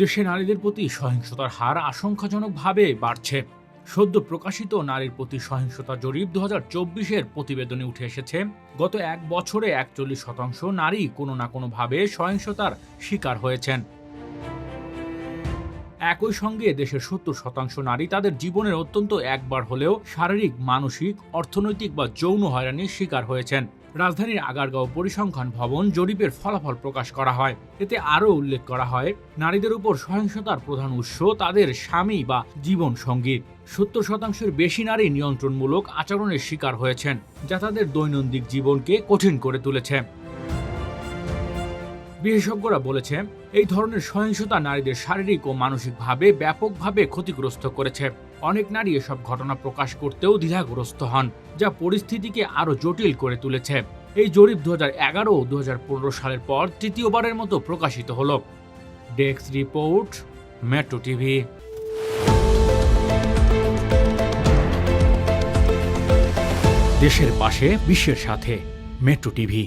দেশে নারীদের প্রতি সহিংসতার হার আশঙ্কাজনকভাবে বাড়ছে। সদ্য প্রকাশিত নারীর প্রতি সহিংসতা জরিপ দু হাজার চব্বিশের প্রতিবেদনে উঠে এসেছে, গত এক বছরে একচল্লিশ শতাংশ নারী কোনো না কোনোভাবে সহিংসতার শিকার হয়েছেন। একই সঙ্গে দেশের সত্তর শতাংশ নারী তাদের জীবনের অত্যন্ত একবার হলেও শারীরিক, মানসিক, অর্থনৈতিক বা যৌন হয়রানির শিকার হয়েছেন। রাজধানীর আগারগাঁও পরিসংখ্যান ভবন জরিপের ফলাফল প্রকাশ করা হয়। এতে আরও উল্লেখ করা হয়, নারীদের উপর সহিংসতার প্রধান উৎস তাদের স্বামী বা জীবন সঙ্গী সত্তর শতাংশের বেশি নারী নিয়ন্ত্রণমূলক আচরণের শিকার হয়েছেন, যা তাদের দৈনন্দিন জীবনকে কঠিন করে তুলেছে। বিশেষজ্ঞরা বলেছে, এই ধরনের সহিংসতা নারীদের শারীরিক ও মানসিকভাবে ব্যাপকভাবে ক্ষতিগ্রস্ত করেছে। অনেক নারী এসব ঘটনা প্রকাশ করতেও দ্বিধাগ্রস্ত হন, যা পরিস্থিতিকে আরও জটিল করে তুলেছে। এই জরিপ দু এগারো ও দু সালের পর তৃতীয়বারের মতো প্রকাশিত হল। Desk report, metro TV. দেশের পাশে, বিশ্বের সাথে, মেট্রো টিভি।